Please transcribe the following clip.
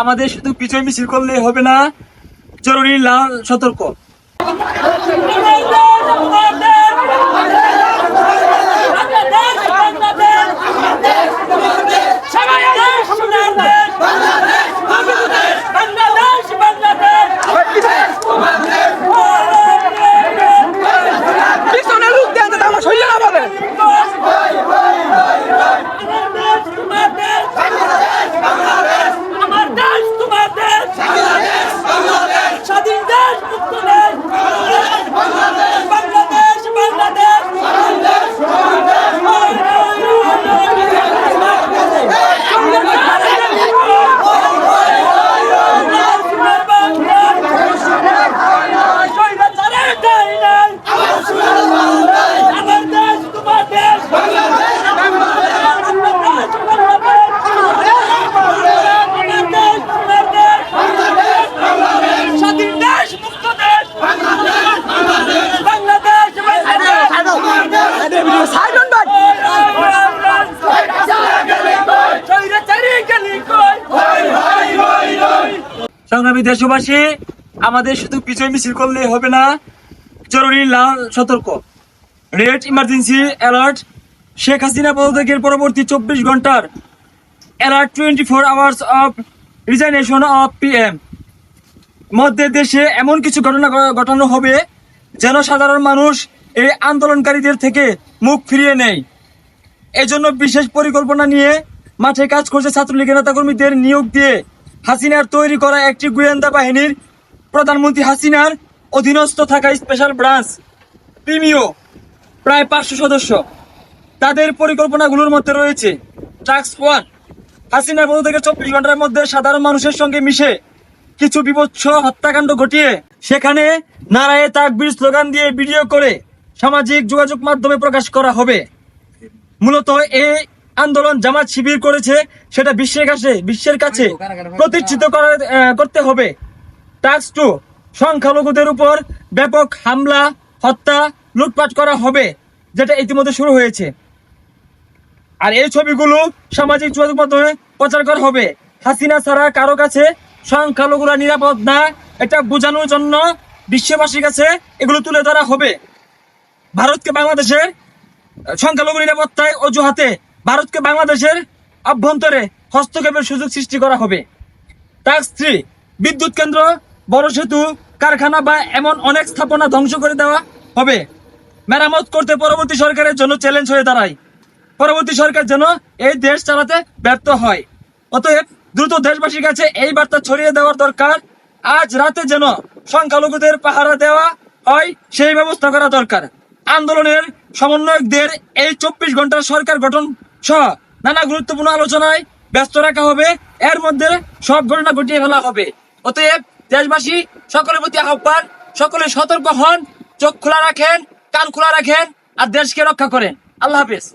আমাদের শুধু পিছনে মিছিল করলে হবে না। জরুরি লাল সতর্ক। মুক্ত সংগ্রামী দেশবাসী, আমাদের শুধু পিছনে মিছিল করলে হবে না, জরুরি লাল সতর্ক। Red emergency alert, Sheikh Hasina পদত্যাগের পরবর্তী চব্বিশ ঘণ্টার alert twenty four hours of resignation of PM. মধ্যে দেশে এমন কিছু ঘটনা ঘটানো হবে যেন সাধারণ মানুষ এই আন্দোলনকারীদের থেকে মুখ ফিরিয়ে নেয়। এজন্য বিশেষ পরিকল্পনা নিয়ে মাঠে কাজ করছে ছাত্রলীগের নেতাকর্মীদের নিয়োগ দিয়ে হাসিনার তৈরি করা একটি গোয়েন্দা বাহিনীর প্রধানমন্ত্রী হাসিনার অধীনস্থ থাকা স্পেশাল ব্রাঞ্চ প্রিমিও প্রায় পাঁচশো সদস্য। তাদের পরিকল্পনাগুলোর মধ্যে রয়েছে টাস্ক ওয়ান হাসিনার পদ থেকে চব্বিশ ঘণ্টার মধ্যে সাধারণ মানুষের সঙ্গে মিশে কিছু বিভৎস হত্যাকাণ্ড ঘটিয়ে সেখানে নারায়ে তাকবীর স্লোগান দিয়ে ভিডিও করে সামাজিক যোগাযোগ মাধ্যমে প্রকাশ করা হবে। মূলত এই আন্দোলন জামাত শিবির করেছে সেটা বিশ্বের কাছে বিশ্বের কাছে প্রতিষ্ঠিত করতে হবে। টাস্ক টু সংখ্যালঘুদের উপর ব্যাপক হামলা হত্যা লুটপাট করা হবে যেটা ইতিমধ্যে শুরু হয়েছে। আর এই ছবিগুলো সামাজিক যোগাযোগ মাধ্যমে প্রচার করা হবে। হাসিনা ছাড়া কারও কাছে সংখ্যালঘুরা নিরাপদ না এটা বোঝানোর জন্য বিশ্ববাসীর কাছে এগুলো তুলে ধরা হবে। ভারতকে বাংলাদেশের সংখ্যালঘু নিরাপত্তায় অজুহাতে ভারতকে বাংলাদেশের অভ্যন্তরে হস্তক্ষেপের সুযোগ সৃষ্টি করা হবে। টাস্ক থ্রি বিদ্যুৎ কেন্দ্র, বড় সেতু, কারখানা বা এমন অনেক স্থাপনা ধ্বংস করে দেওয়া হবে। মেরামত করতে পরবর্তী সরকারের জন্য চ্যালেঞ্জ হয়ে দাঁড়ায়। পরবর্তী সরকার যেন এই দেশ চালাতে ব্যর্থ হয়। অতএব দ্রুত দেশবাসীর কাছে এই বার্তা ছড়িয়ে দেওয়ার দরকার। আজ রাতে যেন সংখ্যালঘুদের পাহারা দেওয়া হয়, সেই ব্যবস্থা করা দরকার। আন্দোলনের সমন্বয়কদের এই চব্বিশ ঘণ্টার সরকার গঠন নানা গুরুত্বপূর্ণ আলোচনায় ব্যস্ত রাখা হবে। এর মধ্যে সব ঘটনা ঘটিয়ে ফেলা হবে। অতএব দেশবাসী, সকলের প্রতি আহ্বান, সকলে সতর্ক হন, চোখ খোলা রাখেন, কান খোলা রাখেন, আর দেশকে রক্ষা করেন। আল্লাহ হাফেজ।